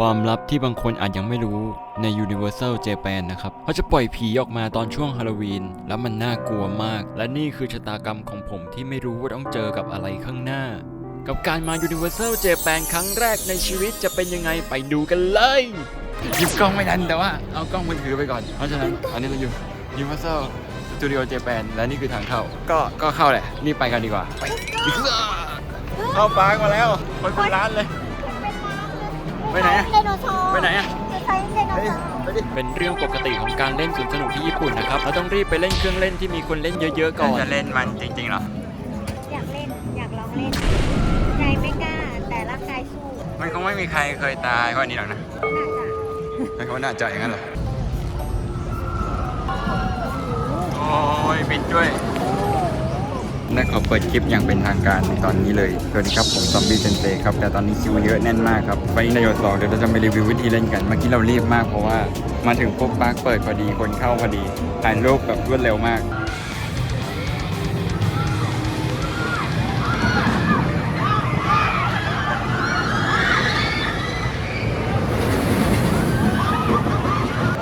ความลับที่บางคนอาจยังไม่รู้ใน Universal Japan นะครับเขาจะปล่อยผีออกมาตอนช่วงฮาโลวีน แล้วมันน่ากลัวมาก และนี่คือชะตากรรมของผมที่ไม่รู้ว่าต้องเจอกับอะไรข้างหน้า กับการมา Universal Japan ครั้งแรกในชีวิตจะเป็นยังไงไปดูกันเลยหยิบกล้องไม่ทันแต่ว่าเอากล้องมือถือไปก่อน เพราะฉะนั้นตอนนี้เราอยู่ Universal Studio Japan และนี่คือทางเข้า ก็ก็เข้าแหละรีบไปกันดีกว่า ไปเข้าปาร์คมาแล้วไปเป็นร้านเลย ไปไหนอะไดโนเสาร์ไปไหนอะจะใช้ไดโนเสาร์เป็นเรื่องปกติของการเล่นสวนสนุกที่ญี่ปุ่นนะครับ เราต้องรีบไปเล่นเครื่องเล่นที่มีคนเล่นเยอะๆก่อน จะเล่นมันจริงๆเหรอ อยากเล่น อยากลองเล่นใจไม่กล้า แต่ร่างกายสู้มันคงไม่มีใครเคยตายเพราะอันนี้หรอกนะน่าจะไม่เขาน่าจะอย่างนั้นเหรอ โอ้ยปิดด้วย นักขอเปิดคลิปอย่างเป็นทางการในตอนนี้เลยสวัสดีครับผมซอมบี้เซนเซครับแต่ตอนนี้คิวเยอะแน่นมากครับไฟนายสองเดี๋ยวเราจะมารีวิววิธีเล่นกันเมื่อกี้เรารีบมากเพราะว่ามาถึงปุ๊บปาร์คเปิดพอดีคนเข้าพอดีถ่ายรูปแบบรวดเร็วมาก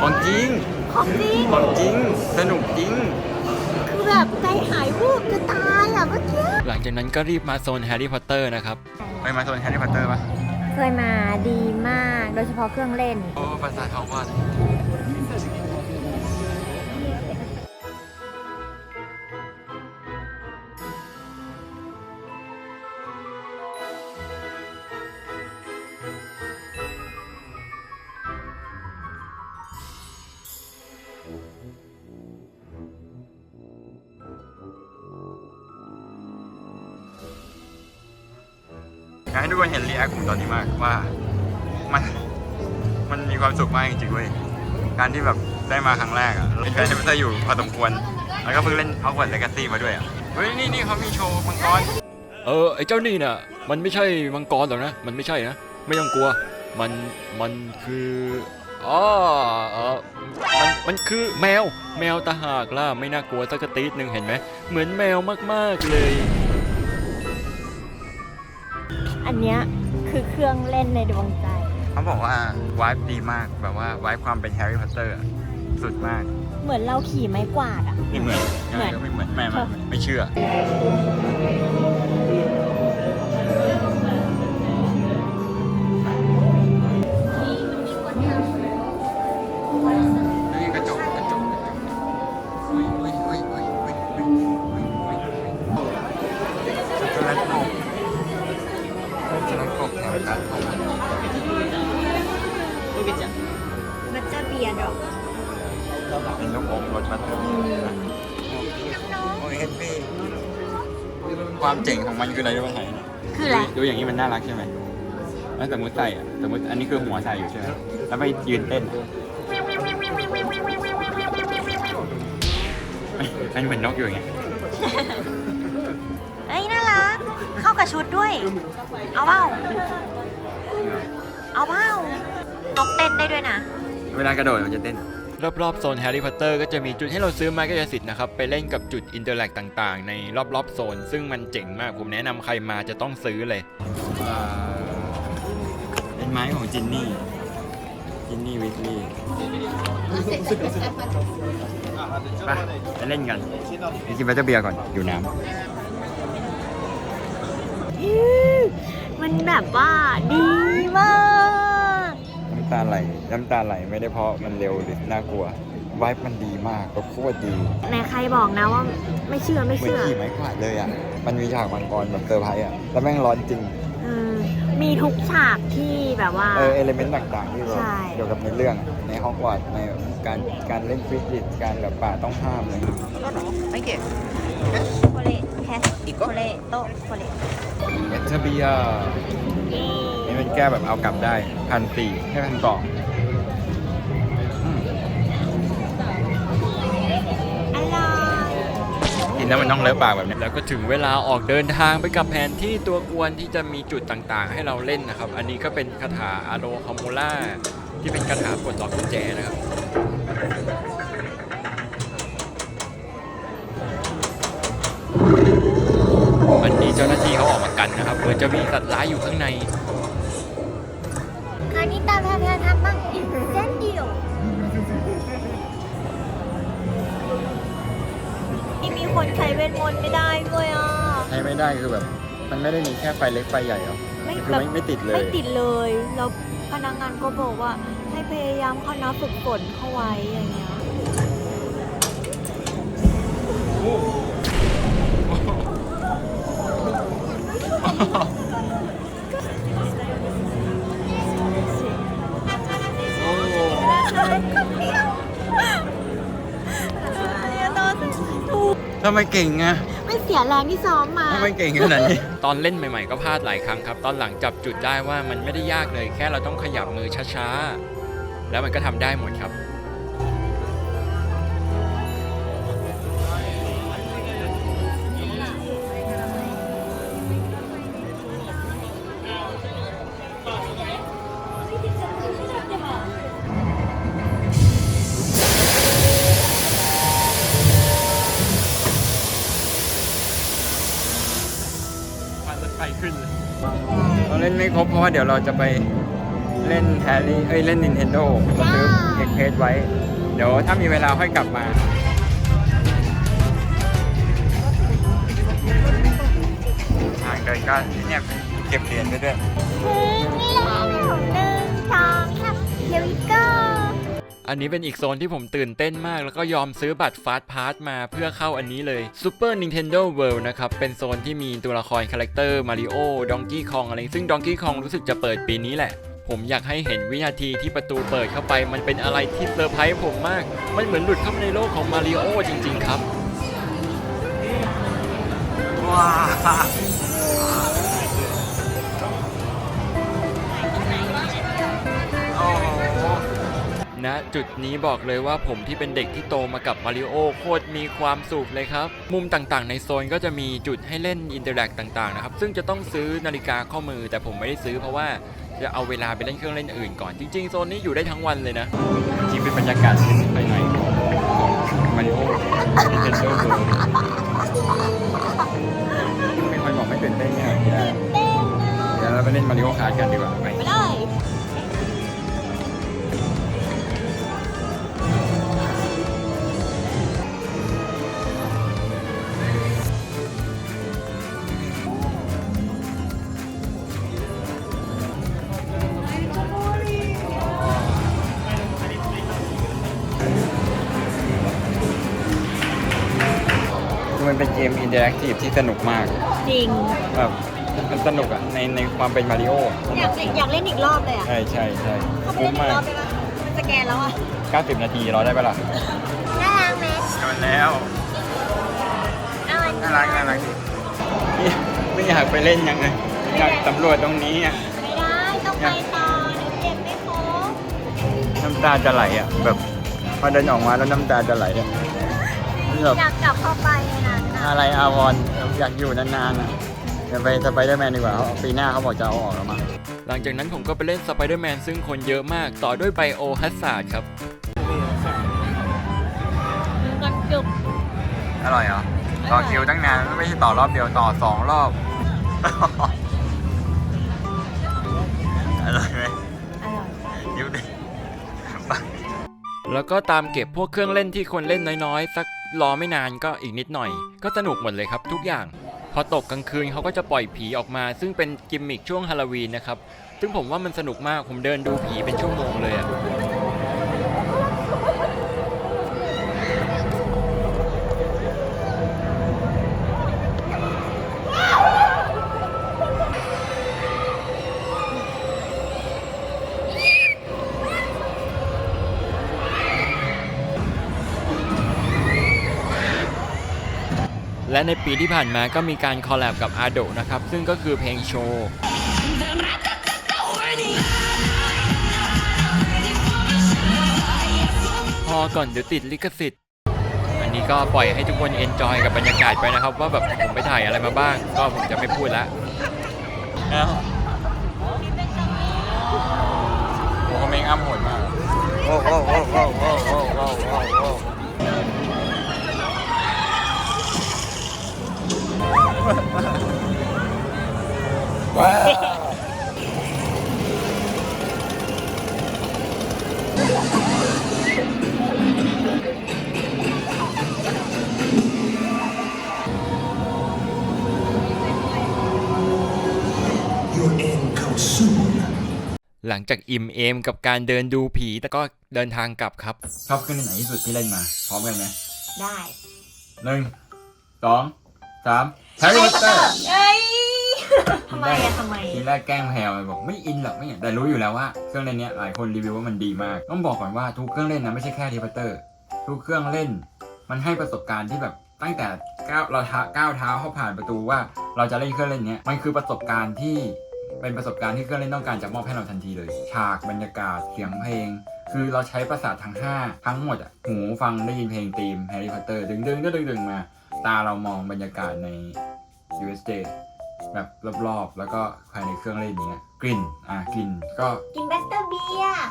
ของจริงของจริงของจริงสนุกจริง คือแบบใจหายวูบจะตายอะเมื่อกี้หลังจากนั้นก็รีบมาโซนแฮร์รี่พอตเตอร์นะครับไปมาโซนแฮร์รี่พอตเตอร์ปะเคยมาดีมากโดยเฉพาะเครื่องเล่น โอ้ภาษาทองว่า ทุกคนเห็นรีแอคผมตอนนี้มากว่ามันมันมีความสุขมากจริงๆเว้ยการที่แบบได้มาครั้งแรกอะเล่นแฟนเทอร์อยู่พอสมควร แล้วก็เพิ่งเล่นเอาวันเลกาซี่มาด้วยอะเฮ้ยนี่นี่เขามีโชว์มังกรเออไอ้เจ้านี่น่ะ มันไม่ใช่มังกรหรอกนะ มันไม่ใช่นะ ไม่ต้องกลัว มันมันคืออ๋อเออมันมันคือแมวแมวตาหากล่ะไม่น่ากลัวสักกะตีดหนึ่งเห็นไหมเหมือนแมวมากๆเลย อันเนี้ยคือเครื่องเล่นในดวงใจ เขาบอกว่าวายดีมากแบบว่าวายความเป็นแฮร์รี่พอตเตอร์สุดมากเหมือนเราขี่ไม้กวาดอะไม่เหมือนยังไงก็ไม่เหมือนแม่ไม่ไม่เชื่อ เฮปปี้ความเจ๋งของมันคืออะไรรู้ไหมไทยคืออะไร ดูอย่างนี้มันน่ารักใช่ไหมแล้วสมมติใส่อะสมมติอันนี้คือหัวใส่อยู่ใช่ไหมแล้วไปยืนเต้นอะไม่มันเหมือนนกอยู่อย่างเงี้ยเอ้ยน่ารัก เข้ากับชุดด้วย เอาเปล่าเอาเปล่านกเต้นได้ด้วยนะ เวลากระโดดมันจะเต้น รอบๆโซนแฮร์รี่พอตเตอร์ก็จะมีจุดให้เราซื้อไม้กายสิทธิ์นะครับไปเล่นกับจุดอินเตอร์แลกต่างๆ ในรอบๆโซน ซึ่งมันเจ๋งมากผมแนะนำใครมาจะต้องซื้อเลย เป็นไม้ของจินนี่ จินนี่วิกลี่ไปไปเล่นกันไปกินบัตเตอร์เบียร์ก่อน อยู่น้มันแบบว่าดีมากำน้ำ ตาไหลน้ำตาไหลไม่ได้เพราะมันเร็วหรือน่ากลัววายมันดีมากก็โคตรดีไหนใครบอกนะว่าไม่เชื่อไม่เหมือนเชื่อ ขี่ไม้กวาดเลยอะ มันมีฉากมังกรแบบเซอร์ไพรส์อะ แล้วแม่งร้อนจริง เออมีทุกฉากที่แบบว่า เออเอลิเมนต์ต่างๆ ที่แบบใช่ เกี่ยวกับในเรื่องอะในฮอกวอตส์ในการการเล่นควิดดิชการแบบป่าต้องห้ามอะไรอย่างเงี้ยโคเลแคสโคเลโตโคเลเมทเบียนี่เป็นแก้วแบบเอากลับได้พันสี่ให้พันสองอร่อยกินแล้วมันต้องเลอะปากแบบนี้ แล้วก็ถึงเวลาออกเดินทางไปกับแผนที่ตัวกวนที่จะมีจุดต่างๆ ให้เราเล่นนะครับ อันนี้ก็เป็นคาถาอาโลคาโมล่าที่เป็นคาถาปลดล็อกกุญแจนะครับ วันนี้เจ้าหน้าที่เขาออกมากันนะครับเหมือนจะมีสัตว์ร้ายอยู่ข้างในเคอันนี้ตามแพรแพรทำบ้างอีกเส้นเดียวนี่มีคนใช้เวทมนต์ไม่ได้ด้วยอะ ใช้ไม่ได้คือแบบ มันไม่ได้มีแค่ไฟเล็กไฟใหญ่หรอไม่คือแบบไม่ไม่ติดเลย ไม่ติดเลย แล้วพนักงานก็บอกว่าให้พยายามเข้าน้ำฝึกฝนเข้าไว้อย่างเงี้ย ทำไมเก่งอะไม่เสียแรงที่ซ้อมมาทำไมเก่งขนาดนี้ ตอนเล่นใหม่ ๆ ก็พลาดหลายครั้งครับ ตอนหลังจับจุดได้ว่ามันไม่ได้ยากเลย แค่เราต้องขยับมือช้าๆ แล้วมันก็ทำได้หมดครับ เราเล่นไม่ครบเพราะว่าเดี๋ยวเราจะไปเล่นแฮร์รี่เอ้ยเล่น Nintendo เราซื้อเอ็กเพสไว้ เดี๋ยวถ้ามีเวลาค่อยกลับมาทางเดินก็เนี่ยเก็บเหรียญไปด้วยถึงแล้วหนึ่งสองสามเดี๋ยวอีกก็ อันนี้เป็นอีกโซนที่ผมตื่นเต้นมาก แล้วก็ยอมซื้อบัตรฟาสต์พาสมาเพื่อเข้าอันนี้เลย Super Nintendo World นะครับ เป็นโซนที่มีตัวละครคาแรคเตอร์มาริโอดองกี้คองอะไร ซึ่งดองกี้คองรู้สึกจะเปิดปีนี้แหละ ผมอยากให้เห็นวินาทีที่ประตูเปิดเข้าไป มันเป็นอะไรที่เซอร์ไพรส์ผมมาก มันเหมือนหลุดเข้ามาในโลกของมาริโอจริง ๆ ครับว้า ณจุดนี้บอกเลยว่าผมที่เป็นเด็กที่โตมากับมาริโอโคตรมีความสุขเลยครับ มุมต่างๆ ในโซนก็จะมีจุดให้เล่นอินเตอร์แอคต่างๆนะครับซึ่งจะต้องซื้อนาฬิกาข้อมือแต่ผมไม่ได้ซื้อเพราะว่าจะเอาเวลาไปเล่นเครื่องเล่นอื่นก่อนจริงๆโซนนี้อยู่ได้ทั้งวันเลยนะจริงเป็นบรรยากาศที่ภายในของมาริโอ Nintendo World ไม่ค่อยบอกไม่ตื่นเต้นเนี่ยเดี๋ยวตื่นเต้นนะเดี๋ยวเราไปเล่นมาริโอคาร์ดกันดีกว่าไป ม่ได้คือมันเป็นเกมอินเตอร์แอคทีฟที่สนุกมากจริง แบบมันสนุกอะในในความเป็นมาริโออะอยากเล่นอยากเล่นอีกรอบเลยอะใช่ใช่ใช่เข้าไปคุ้เล่มนอีมากรอบได้ปะมันสแกนแล้วอะก90 นาทีรอได้ปะล่ะน่ารักไหมโดนแล้วเอาอันน่ารักน่ารักดินี่ไม่อยากไปเล่นยังไงอยากสำรวจตรงนี้อะไม่ได้ ต้องไปต่อเดี๋ยวเก็บไม่ครบน้ำตาจะไหลอะแบบพอเดินออกมาแล้วน้ำตาจะไหลอะแบบอยากกลับเข้าไปในนั้นนะ อะไรอาวรณ์อยากอยู่นานๆอะเดี๋ยวไปสไปเดอร์แมนดีกว่าเขาปีหน้าเขาบอกจะเอาออกแล้วมั้งหลังจากนั้นผมก็ไปเล่นสไปเดอร์แมนซึ่งคนเยอะมากต่อด้วยไบโอฮัสซาร์ดครับ กันจุกอร่อยเหรอ ต่อคิวตั้งนานไม่ใช่ต่อรอบเดียวต่อสองรอบ แล้วก็ตามเก็บพวกเครื่องเล่นที่คนเล่นน้อยๆ สักรอไม่นานก็อีกนิดหน่อย ก็สนุกหมดเลยครับทุกอย่าง พอตกกลางคืนเขาก็จะปล่อยผีออกมา ซึ่งเป็นกิมมิคช่วงฮาโลวีนนะครับ ซึ่งผมว่ามันสนุกมากผมเดินดูผีเป็นชั่วโมงเลยอะ และในปีที่ผ่านมาก็มีการคอลแลบกับอาโดนะครับ ซึ่งก็คือเพลงโชว์พอก่อนเดี๋ยวติดลิขสิทธิ์ อันนี้ก็ปล่อยให้ทุกคนเอนจอยกับบรรยากาศไปนะครับ ว่าแบบผมไปถ่ายอะไรมาบ้าง ก็ผมจะไม่พูดละแล้ว ว้าหลังจากอิ่มเอมกับการเดินดูผีแต่ก็เดินทางกลับครับครับขึ้นไหนที่สุดที่เล่นมา พร้อมกันไหมได้หนึ่งสองสามแฮร์รี่พอตเตอร์ ทำไมอะทำไม ทีแรกแกล้งแพลวบอกไม่อินหรอกไม่อยากแต่รู้อยู่แล้วว่าเครื่องเล่นเนี้ยหลายคนรีวิวว่ามันดีมาก ต้องบอกก่อนว่าทุกเครื่องเล่นนะไม่ใช่แค่ทีพัตเตอร์ ทุกเครื่องเล่น มันให้ประสบการณ์ที่แบบตั้งแต่ก้าวเราเท้าก้าวเท้าเข้าผ่านประตูว่าเราจะเล่นเครื่องเล่นเนี้ยมันคือประสบการณ์ที่เป็นประสบการณ์ที่เครื่องเล่นต้องการจะมอบให้เราทันทีเลย ฉากบรรยากาศเสียงเพลง คือเราใช้ประสาททั้ง5ทั้งหมดอะหูฟังได้ยินเพลงธีมแฮร์รี่พอตเตอร์ดึงดึงดึงดึงดึงมา ตาเรามองบรรยากาศใน USJ แบบรอบๆ แล้วก็ภายในเครื่องเล่นอย่างเนี้ยกลิ่นอะกลิ่นก็กินบัตเตอร์เบียร์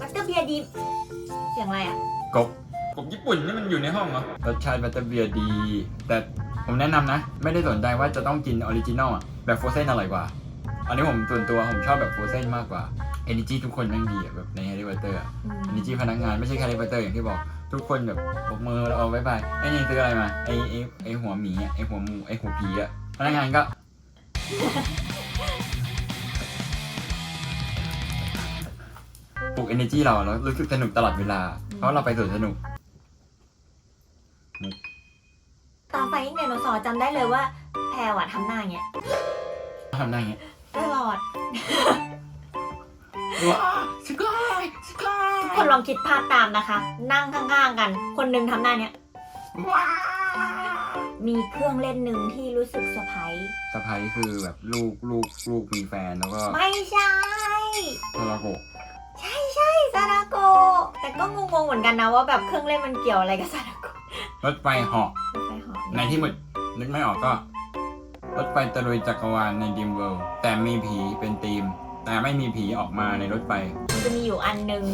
บัตเตอร์เบียร์ดีเสียงอะไรอะกบกบญี่ปุ่นนี่มันอยู่ในห้องเหรอรสชาติบัตเตอร์เบียร์ดี แต่ผมแนะนำนะ ไม่ได้สนใจว่าจะต้องกินออริจินอลอะแบบโฟรเซนอร่อยกว่า อันนี้ผมส่วนตัวผมชอบแบบโฟรเซนมากกว่า Energy ทุกคนแม่งดีอะแบบใน Harry Potter อะอืม Energy พนักงานไม่ใช่แค่ Harry Potter อย่างที่บอกทุกคนแบบปรบมือแล้วเอาไว้ไปไอ้นี่ซื้ออะไรมาไอ้ไอ้ไอ้หัวหมีอะไอ้หัวหมูไอ้หัวผีอะพนักงานก็ ปลุก energy เราแล้วรู้สึกสนุกตลอดเวลา เพราะเราไปสวนสนุก ตอนไฟยิ่งไดโนเสาร์จำได้เลยว่า แพรวอะทำหน้าอย่างเงี้ยทำได้ไงตลอด ว้าสกายสกายคนลองคิดภาพตามนะคะ นั่งข้างๆกัน คนหนึงทำหน้าเนี้ย ว้า มีเครื่องเล่นหนึ่งที่รู้สึกเซอร์ไพรส์สะพ้ายคือแบบลูกลูกลูกมีแฟนแล้วก็ไม่ใช่โทรโกะใช่ใช่ซาดาโกะแต่ก็งงๆเหมือนกันนะว่าแบบเครื่องเล่นมันเกี่ยวอะไรกับซาดาโกะรถไฟเหาะรถไฟเหาะในที่มืดนึกไม่ออกก็ รถไฟตะลุยจักรวาลในดิมเวิลด์แต่มีผีเป็นธีม แต่ไม่มีผีออกมาในรถไฟมันจะมีอยู่อันหนึ่ง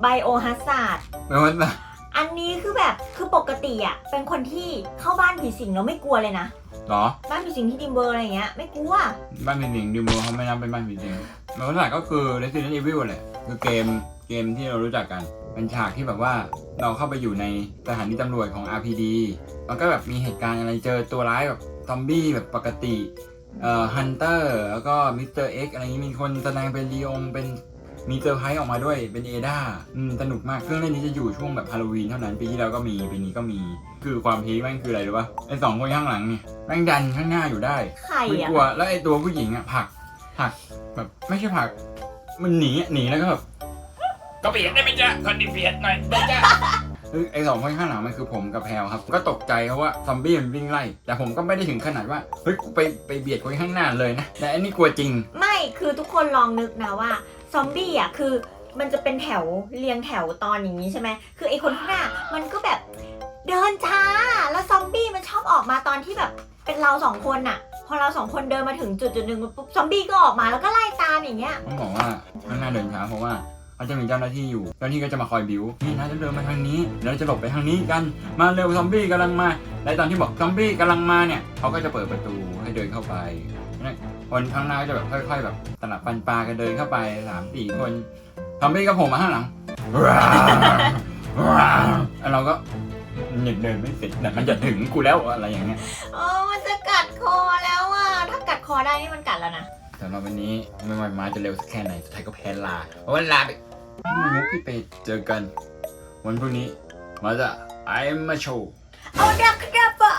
ไบโอฮัสซาร์ด ไม่ว่าจะ อันนี้คือแบบคือปกติอะเป็นคนที่เข้าบ้านผีสิงแล้วไม่กลัวเลยนะหรอบ้านผีสิงที่ดิมเบอร์อะไรอย่างเงี้ยไม่กลัว บ้านผีสิงดิมเวิลด์เขาไม่นับเป็นบ้านผีสิงมันก็หลักก็คือ Resident Evil แหละคือเกมเกมที่เรารู้จักกันเป็นฉากที่แบบว่าเราเข้าไปอยู่ในสถานีตำรวจของ RPD มันก็แบบมีเหตุการณ์อะไรเจอตัวร้ายแบบซอมบี้แบบปกติเอ่อฮันเตอร์แล้วก็มิสเตอร์เอ็กอะไรอย่างนี้มีคนแสดงเป็นลีองเป็น มีเซอร์ไพรส์ออกมาด้วยเป็นเอดาอืมสนุกมากเครื่องเล่นนี้จะอยู่ช่วงแบบฮาโลวีนเท่านั้นปีที่แล้วก็มีปีนี้ก็มีคือความพีคแม่งคืออะไรรู้ปะไอสองคนข้างหลังเนี่ยแม่งดันข้างหน้าอยู่ได้ใครไม่อะกลัวแล้วไอตัวผู้หญิงอะผลักผลักแบบไม่ใช่ผลัก มันหนีอะหนีแล้วก็แบบก็เบียดได้ไหมจ๊ะคนดิเบียดหน่อยได้จ้ะคือไอสองคนข้างหลังมันคือผมกับแพลวครับ ก็ตกใจเพราะว่าซอมบี้มันวิ่งไล่แต่ผมก็ไม่ได้ถึงขนาดว่าเฮ้ยกูไปไปเบียดคนข้างหน้าเลยนะแต่อันนี้กลัวจริง ไม่คือทุกคนลองนึกนะว่า ซอมบี้อะคือมันจะเป็นแถวเรียงแถวตอนอย่างนี้ใช่ไหมคือไอคนข้างหน้ามันก็แบบเดินช้า แล้วซอมบี้มันชอบออกมาตอนที่แบบเป็นเราสองคนน่ะ พอเราสองคนเดินมาถึงจุดจุดหนึ่งปุ๊บซอมบี้ก็ออกมาแล้วก็ไล่ตามอย่างเงี้ย ต้องบอกว่าข้างหน้าเดินช้าเพราะว่าเขาจะมีเจ้าหน้าที่อยู่ เจ้าหน้าที่ก็จะมาคอยบิวนี่นะจะเดินมาทางนี้เดี๋ยวจะหลบไปทางนี้กัน มาเร็วซอมบี้กำลังมา และตอนที่บอกซอมบี้กำลังมาเนี่ยเขาก็จะเปิดประตูให้เดินเข้าไป คนข้างหน้าก็จะแบบค่อย ๆ แบบตลับปันปลากันเดินเข้าไปสามสี่คนซอมบี้ก็โผล่มาข้างหลังแล้วเราก็หยุดเดินไม่เสร็จแต่มันจะถึงกูแล้วอะไรอย่างเงี้ยอ๋อมันจะกัดคอแล้วอะถ้ากัดคอได้นี่มันกัดแล้วนะสำหรับวันนี้ไม่ว่ามาจะเร็วสักแค่ไหนสุดท้ายก็แพ้ลาเพราะว่าลาไปมุกพี่ไปเจอกัน วันพรุ่งนี้มาจะไอมาโชว์เอาดักดับอะ